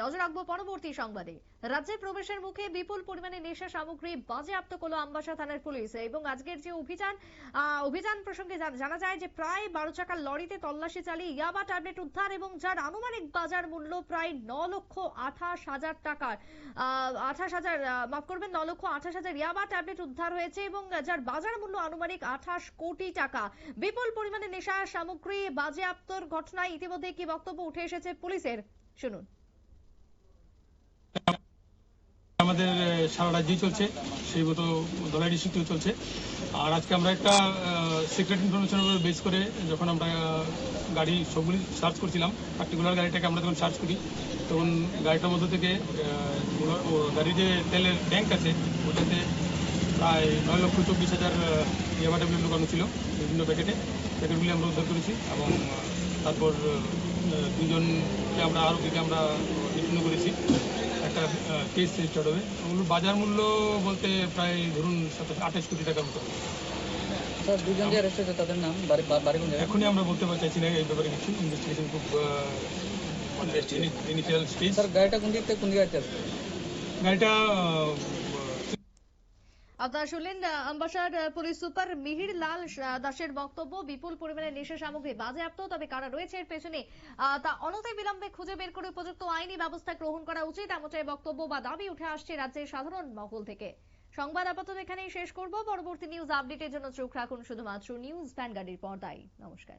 নজর রাখব পরবর্তী সংবাদে। রাজ্যে প্রবেশের মুখে বিপুল পরিমাণে নেশা সামগ্রী বাজেয়াপ্ত করল আমবাসা থানার পুলিশ এবং আজকের যে অভিযান অভিযান প্রসঙ্গে জানা যায় যে প্রায় বারো চাকার লরিতে তল্লাশি চালিয়ে ইয়াবা ট্যাবলেট উদ্ধার এবং যার আনুমানিক বাজার মূল্য প্রায় ন লক্ষ আঠাশ হাজার টাকার আঠাশ হাজার মাফ করবেন, ন লক্ষ আঠাশ হাজার ইয়াবা ট্যাবলেট উদ্ধার হয়েছে এবং যার বাজার মূল্য আনুমানিক আঠাশ কোটি টাকা। বিপুল পরিমাণে নেশা সামগ্রী বাজেয়াপ্তর ঘটনায় ইতিমধ্যে কি বক্তব্য উঠে এসেছে পুলিশের? শুনুন। আমাদের সারা রাজ্যেই চলছে। সেই মতো ধলাই ডিস্ট্রিক্টেও চলছে। আর আজকে আমরা একটা সিক্রেট ইনফরমেশনের বেস করে যখন আমরা গাড়ি সবগুলি সার্চ করছিলাম পার্টিকুলার গাড়িটাকে আমরা যখন সার্চ করি, তখন গাড়িটার মধ্যে থেকে গাড়ির যে তেলের ট্যাঙ্ক আছে, ওটাতে প্রায় নয় লক্ষ চব্বিশ হাজার ইয়াবা ট্যাবলেট লুকানো ছিল বিভিন্ন প্যাকেটে। প্যাকেটগুলি আমরা উদ্ধার করেছি এবং তারপর দুজনকে আমরা আরোপীকে আমরা বিচ্ছিন্ন করেছি। কেস রেজিস্টার্ড হবে ওগুলোর বাজার মূল্য বলতে প্রায় ধরুন সাতাশ আঠাশ কোটি টাকার মতো। স্যার দুজন যে অ্যারেস্ট হয়েছে তাদের নাম? বাড়ি কোন এখনই আমরা বলতে চাইছি না এই ব্যাপারে কিছু ইনভেস্টিগেশন খুব ইনিশিয়াল স্টেজ স্যার গাড়িটা কোন দিক থেকে কোন দিকে আসছে? গাড়িটা আপনারা শুনলেন আমবাসার পুলিশ সুপার মিহির লাল দাসের বক্তব্য, বিপুল পরিমাণে নেশা সামগ্রী বাজেয়াপ্ত, তবে কারা রয়েছে এর পেছনে তা অনতি বিলম্বে খুঁজে বের করে উপযুক্ত আইনি ব্যবস্থা গ্রহণ করা উচিত, এমনটাই বক্তব্য বা দাবি উঠে আসছে রাজ্যের সাধারণ মহল থেকে। সংবাদ আপাতত এখানেই শেষ করব। পরবর্তী নিউজ আপডেটের জন্য চোখ রাখুন শুধুমাত্র নিউজ ভ্যানগার্ডের পর্দায়। নমস্কার।